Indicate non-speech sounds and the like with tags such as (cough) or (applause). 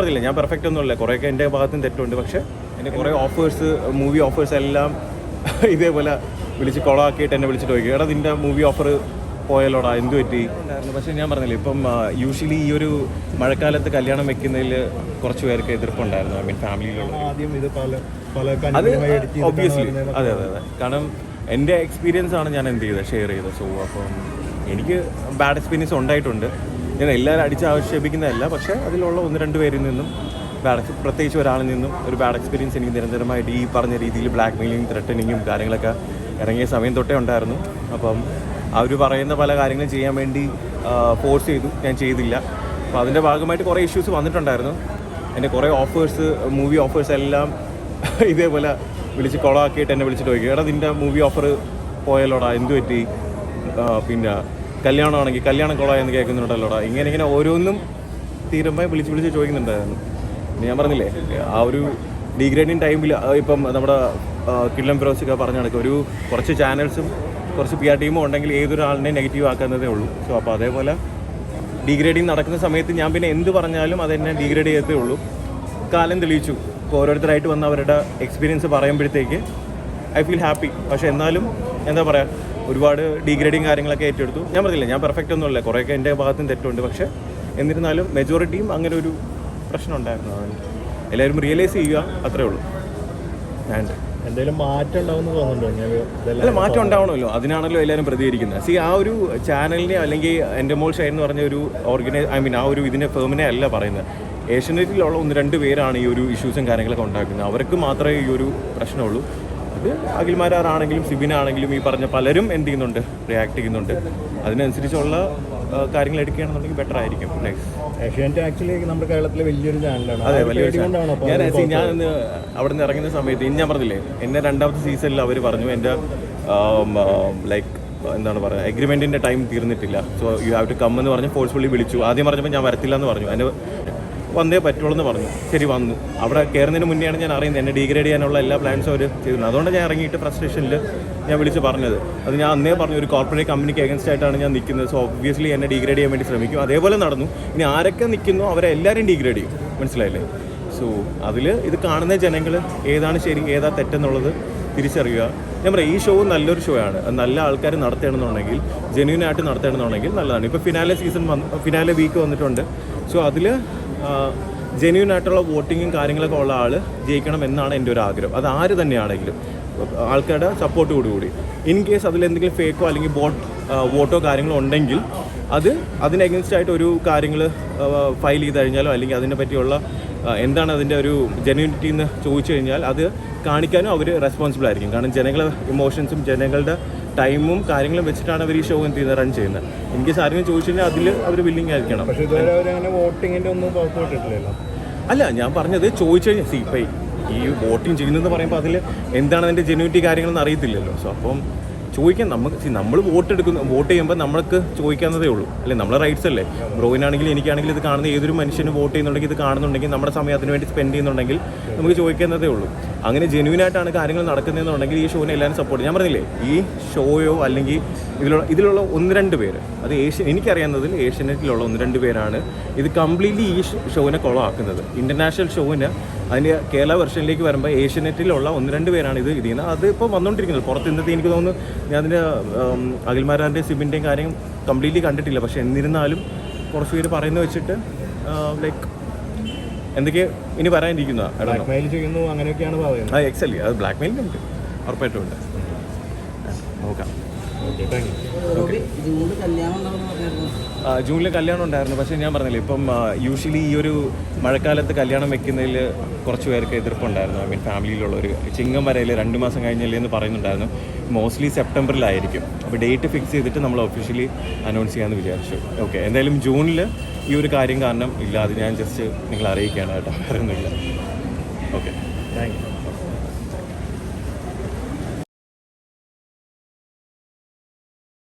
പറഞ്ഞില്ല ഞാൻ പെർഫെക്റ്റ് ഒന്നുമില്ല. കുറേയൊക്കെ എന്റെ ഭാഗത്തും തെറ്റുണ്ട്. പക്ഷേ എന്റെ കുറേ ഓഫേഴ്സ് മൂവി ഓഫേഴ്സ് എല്ലാം (laughs) ഇതേപോലെ വിളിച്ച് കൊളാക്കിയിട്ട് എന്നെ വിളിച്ചിട്ട് ചോദിക്കും. എടാ നിന്റെ മൂവി ഓഫർ പോയാലോടാ എന്ത് പറ്റി? പക്ഷേ ഞാൻ പറഞ്ഞില്ല ഇപ്പം യൂഷ്വലി ഈ ഒരു മഴക്കാലത്ത് കല്യാണം വെക്കുന്നതിൽ കുറച്ച് പേർക്ക് എതിർപ്പുണ്ടായിരുന്നു. ഐ മീൻ ഫാമിലിയിലുള്ള ആദ്യം ഇത് പല പല അത് ഒബ്വിയസ്ലി അതെ അതെ അതെ. കാരണം എന്റെ എക്സ്പീരിയൻസ് ആണ് ഞാൻ എന്ത് ചെയ്തത്? ഷെയർ ചെയ്തത്. സോ അപ്പം എനിക്ക് ബാഡ് എക്സ്പീരിയൻസ് ഉണ്ടായിട്ടുണ്ട്. ഞാൻ എല്ലാവരും അടിച്ച് ആക്ഷേപിക്കുന്നതല്ല പക്ഷേ അതിലുള്ള ഒന്ന് രണ്ട് പേരിൽ നിന്നും ബാഡ് പ്രത്യേകിച്ച് ഒരാളിൽ നിന്നും ഒരു ബാഡ് എക്സ്പീരിയൻസ് എനിക്ക് നിരന്തരമായിട്ട് ഈ പറഞ്ഞ രീതിയിൽ ബ്ലാക്ക് മെയിലിങ് ത്രെട്ടനിങ്ങും കാര്യങ്ങളൊക്കെ ഇറങ്ങിയ സമയം തൊട്ടേ ഉണ്ടായിരുന്നു. അപ്പം അവർ പറയുന്ന പല കാര്യങ്ങളും ചെയ്യാൻ വേണ്ടി ഫോഴ്സ് ചെയ്തു. ഞാൻ ചെയ്തില്ല. അപ്പോൾ അതിന്റെ ഭാഗമായിട്ട് കുറേ ഇഷ്യൂസ് വന്നിട്ടുണ്ടായിരുന്നു. എന്റെ കുറേ ഓഫേഴ്സ് മൂവി ഓഫേഴ്സ് എല്ലാം (laughs) ഇതേപോലെ വിളിച്ച് കൊളാക്കിയിട്ട് എന്നെ വിളിച്ചിട്ട് ചോദിക്കും എടാ നിന്റെ മൂവി ഓഫർ പോയാലോടാ എന്ത് പറ്റി പിന്നെ കല്യാണമാണെങ്കിൽ കല്യാണം കൊളായെന്ന് കേൾക്കുന്നുണ്ടല്ലോടാ. ഇങ്ങനെ ഇങ്ങനെ ഓരോന്നും തീരുമ്പോൾ വിളിച്ച് വിളിച്ച് ചോദിക്കുന്നുണ്ടായിരുന്നു. ഞാൻ പറഞ്ഞില്ലേ ആ ഒരു ഡിഗ്രേഡിങ് ടൈമിൽ ഇപ്പം നമ്മുടെ കിള്ളം ഫിറോസൊക്കെ പറഞ്ഞ കണക്ക് ഒരു കുറച്ച് ചാനൽസും കുറച്ച് പി ആർ ടീമും ഉണ്ടെങ്കിൽ ഏതൊരാളിനെ നെഗറ്റീവ് ആക്കുന്നതേ ഉള്ളൂ. സോ അപ്പോൾ അതേപോലെ ഡിഗ്രേഡിങ് നടക്കുന്ന സമയത്ത് ഞാൻ പിന്നെ എന്ത് പറഞ്ഞാലും അതെന്നെ ഡിഗ്രേഡ് ചെയ്യത്തേ ഉള്ളൂ. കാലം തെളിയിച്ചു. ഇപ്പോൾ ഓരോരുത്തരായിട്ട് വന്ന അവരുടെ എക്സ്പീരിയൻസ് പറയുമ്പോഴത്തേക്ക് ഐ ഫീൽ ഹാപ്പി പക്ഷേ എന്നാലും എന്താ പറയുക ഒരുപാട് ഡീഗ്രേഡിങ് കാര്യങ്ങളൊക്കെ ഏറ്റെടുത്തു. ഞാൻ പറഞ്ഞില്ല ഞാൻ പെർഫെക്റ്റ് ഒന്നുമല്ല കുറേയൊക്കെ എന്റെ ഭാഗത്തും തെറ്റുണ്ട്. പക്ഷേ എന്നിരുന്നാലും മെജോറിറ്റിയും അങ്ങനെ ഒരു പ്രശ്നം ഉണ്ടായിരുന്നു. എല്ലാവരും റിയലൈസ് ചെയ്യുക അത്രേ ഉള്ളൂ. ആൻഡ് എന്തെങ്കിലും മാറ്റം ഉണ്ടാവുമെന്ന് തോന്നുന്നുണ്ടോ? ഞാൻ അല്ല മാറ്റം ഉണ്ടാവണമല്ലോ. അതിനാണല്ലോ എല്ലാവരും പ്രതികരിക്കുന്നത്. സി ആ ഒരു ചാനലിനെ അല്ലെങ്കിൽ എന്റെ മോൾ ഷൈൻ എന്ന് പറഞ്ഞ ഒരു ഓർഗനൈസ് ഐ മീൻ ആ ഒരു ഇതിന്റെ ഫേമിനെ അല്ല പറയുന്നത്. ഏഷ്യനെറ്റിലുള്ള ഒന്ന് രണ്ട് പേരാണ് ഈ ഒരു ഇഷ്യൂസും കാര്യങ്ങളൊക്കെ ഉണ്ടാക്കുന്നത്. അവർക്ക് മാത്രമേ ഈ ഒരു പ്രശ്നമുള്ളൂ. അത് അഖിൽമാരാണെങ്കിലും സിബിനാണെങ്കിലും ഈ പറഞ്ഞ പലരും എന്ത് ചെയ്യുന്നുണ്ട്? റിയാക്ട് ചെയ്യുന്നുണ്ട്. അതിനനുസരിച്ചുള്ള കാര്യങ്ങൾ എടുക്കുകയാണെന്നുണ്ടെങ്കിൽ ബെറ്റർ ആയിരിക്കും. ഏഷ്യാനെറ്റ് ആക്ച്വലി നമ്മുടെ കേരളത്തിലെ വലിയൊരു ചാനലാണ് അതെ വലിയൊരു കൊണ്ടാണോ ഞാൻ ഞാൻ അവിടെ നിന്ന് ഇറങ്ങുന്ന സമയത്ത് ഇനി ഞാൻ പറഞ്ഞില്ലേ എന്നെ രണ്ടാമത്തെ സീസണിൽ അവർ പറഞ്ഞു എന്റെ ലൈക്ക് എന്താണ് പറയുക എഗ്രിമെന്റിന്റെ ടൈം തീർന്നിട്ടില്ല. So you have to come എന്ന് പറഞ്ഞ് ഫോഴ്സ്ഫുള്ളി വിളിച്ചു. ആദ്യം പറഞ്ഞപ്പോൾ ഞാൻ വരത്തില്ല എന്ന് പറഞ്ഞു. അതിന് വന്നേ പറ്റുള്ളൂ എന്ന് പറഞ്ഞു. ശരി വന്നു. അവിടെ കയറുന്നതിന് മുന്നെയാണ് ഞാൻ അറിയുന്നത്. എന്നെ ഡീഗ്രേഡ് ചെയ്യാനുള്ള എല്ലാ പ്ലാൻസും അവർ ചെയ്തിരുന്നു അതുകൊണ്ട് ഞാൻ ഇറങ്ങിയിട്ട് ഫ്രസ്ട്രേഷനിൽ ഞാൻ വിളിച്ച് പറഞ്ഞത്. അത് ഞാൻ അന്നേ പറഞ്ഞു ഒരു കോർപ്പറേറ്റ് കമ്പനിക്ക് അഗൻസ്റ്റ് ആയിട്ടാണ് ഞാൻ നിൽക്കുന്നത്. സോ ഒബ്വിയസ്ലി എന്നെ ഡീഗ്രേഡ് ചെയ്യാൻ വേണ്ടി ശ്രമിക്കും. അതേപോലെ നടന്നു. ഇനി ആരൊക്കെ നിൽക്കുന്നു അവരെ എല്ലാവരും ഡീഗ്രേഡ് ചെയ്യും. മനസ്സിലായില്ലേ? സോ അതിൽ ഇത് കാണുന്ന ജനങ്ങൾ ഏതാണ് ശരി ഏതാ തെറ്റെന്നുള്ളത് തിരിച്ചറിയുക. ഞാൻ പറയാം ഈ ഷോ നല്ലൊരു ഷോ ആണ്. നല്ല ആൾക്കാർ നടത്തണമെന്നുണ്ടെങ്കിൽ ജെന്യൂൻ ആയിട്ട് നടത്തണമെന്നുണ്ടെങ്കിൽ നല്ലതാണ്. ഇപ്പോൾ ഫിനാലെ സീസൺ വന്ന് ഫിനാലെ വീക്ക് വന്നിട്ടുണ്ട്. സോ അതിൽ ജെന്യൂൻ ആയിട്ടുള്ള വോട്ടിങ്ങും കാര്യങ്ങളൊക്കെ ഉള്ള ആൾ ജയിക്കണം എന്നാണ് എന്റെ ഒരു ആഗ്രഹം. അത് ആര് തന്നെയാണെങ്കിലും. ആൾക്കാരുടെ കൂടി. ഇൻ കേസ് അതിൽ എന്തെങ്കിലും ഫേക്കോ അല്ലെങ്കിൽ ബോട്ട് വോട്ടോ കാര്യങ്ങളോ ഉണ്ടെങ്കിൽ അത് അതിന് അഗൻസ്റ്റ് ആയിട്ട് ഒരു കാര്യങ്ങൾ ഫയൽ ചെയ്ത് കഴിഞ്ഞാലോ അല്ലെങ്കിൽ അതിനെ പറ്റിയുള്ള എന്താണ് അതിന്റെ ഒരു ജെന്യൂനിറ്റി എന്ന് ചോദിച്ചു കഴിഞ്ഞാൽ അത് കാണിക്കാനും അവർ റെസ്പോൺസിബിൾ ആയിരിക്കും. കാരണം ജനങ്ങളുടെ ഇമോഷൻസും ജനങ്ങളുടെ ടൈമും കാര്യങ്ങളും വെച്ചിട്ടാണ് അവർ ഈ ഷോ എന്ത് ചെയ്യുന്നത്? റൺ ചെയ്യുന്നത്. എനിക്ക് ആരെങ്കിലും ചോദിച്ചു കഴിഞ്ഞാൽ അതിൽ അവർ ബില്ലിംഗ് ആയിരിക്കണം. പക്ഷേ ഇതുവരെ അവരങ്ങനെ വോട്ടിങ്ങിന്റെ ഒന്നും പുറത്തുവിട്ടിട്ടില്ലല്ലോ അല്ല ഞാൻ പറഞ്ഞത് ചോദിച്ചു കഴിഞ്ഞാൽ സി ഇപ്പം ഈ വോട്ടിങ് ചെയ്യുന്നതെന്ന് പറയുമ്പോൾ അതിൽ എന്താണ് അതിന്റെ ജെന്യൂറ്റി കാര്യങ്ങളെന്ന് അറിയത്തില്ലല്ലോ. സോ അപ്പം ചോദിക്കാൻ നമുക്ക് നമ്മൾ വോട്ട് എടുക്കുന്ന വോട്ട് ചെയ്യുമ്പോൾ നമ്മൾക്ക് ചോദിക്കാവുന്നതേ ഉള്ളൂ. അല്ലേ? നമ്മളെ റൈറ്റ്സ് അല്ലേ? ബ്രോയിനാണെങ്കിലും എനിക്കാണെങ്കിലും ഇത് കാണുന്ന ഏതൊരു മനുഷ്യനും വോട്ട് ചെയ്യുന്നുണ്ടെങ്കിൽ ഇത് കാണുന്നുണ്ടെങ്കിൽ നമ്മുടെ സമയം അതിനുവേണ്ടി സ്പെൻഡ് ചെയ്യുന്നുണ്ടെങ്കിൽ നമുക്ക് ചോദിക്കുന്നതേ ഉള്ളൂ. അങ്ങനെ ജെന്യൂൻ ആയിട്ടാണ് കാര്യങ്ങൾ നടക്കുന്നതെന്നുണ്ടെങ്കിൽ ഈ ഷോനെ എല്ലാവരും സപ്പോർട്ട് ഞാൻ പറഞ്ഞില്ലേ ഈ ഷോയോ അല്ലെങ്കിൽ ഇതിലുള്ള ഇതിലുള്ള ഒന്ന് രണ്ട് പേര് അത് ഏഷ്യ എനിക്കറിയാവുന്നതിൽ ഏഷ്യനെറ്റിലുള്ള ഒന്ന് രണ്ട് പേരാണ് ഇത് കംപ്ലീറ്റ്ലി ഈ ഷോവിനെ കൊളമാക്കുന്നത് ഇന്റർനാഷണൽ ഷോവിന് അതിന്റെ കേരള വെർഷനിലേക്ക് വരുമ്പോൾ ഏഷ്യനെറ്റിലുള്ള ഒന്ന് രണ്ട് പേരാണ് ഇത് ഇത് ചെയ്യുന്നത്. അത് ഇപ്പോൾ വന്നുകൊണ്ടിരിക്കുന്നത്. പുറത്ത് ഇന്നത്തെ എനിക്ക് തോന്നുന്നു ഞാൻ അതിന്റെ അഖിൽമാരാന്റെ സിബിന്റെയും കാര്യം കംപ്ലീറ്റ്ലി കണ്ടിട്ടില്ല. പക്ഷേ എന്നിരുന്നാലും കുറച്ച് പേര് പറയുന്നത് വെച്ചിട്ട് ലൈക്ക് എന്തൊക്കെ ഇനി പറയാനിരിക്കുന്നതാണ് ചെയ്യുന്നു അങ്ങനെയൊക്കെയാണ് പറയുന്നത്. ആ എക്സല്ലേ അത് ബ്ലാക്ക് മെയിലുണ്ട് ഉറപ്പായിട്ടും ഉണ്ട്. നോക്കാം. ഓക്കെ. താങ്ക് യു ജൂണിൽ കല്യാണം ഉണ്ടായിരുന്നു. പക്ഷേ ഞാൻ പറഞ്ഞില്ലേ ഇപ്പം യൂഷ്വലി ഈ ഒരു മഴക്കാലത്ത് കല്യാണം വെക്കുന്നതിൽ കുറച്ച് പേർക്ക് എതിർപ്പുണ്ടായിരുന്നു. ഐ മീൻ ഫാമിലിയിലുള്ളവർ ചിങ്ങം വരയിൽ രണ്ട് മാസം കഴിഞ്ഞല്ലേ എന്ന് പറയുന്നുണ്ടായിരുന്നു. മോസ്റ്റ്ലി സെപ്റ്റംബറിലായിരിക്കും. അപ്പോൾ ഡേറ്റ് ഫിക്സ് ചെയ്തിട്ട് നമ്മൾ ഒഫീഷ്യലി അനൗൺസ് ചെയ്യാമെന്ന് വിചാരിച്ചു. ഓക്കെ എന്തായാലും ജൂണിൽ ഈ ഒരു കാര്യം കാരണം ഇല്ല. അത് ഞാൻ ജസ്റ്റ് നിങ്ങളെ അറിയിക്കുകയാണ് കേട്ടോ. അറിയുന്നില്ല ഓക്കെ താങ്ക് യു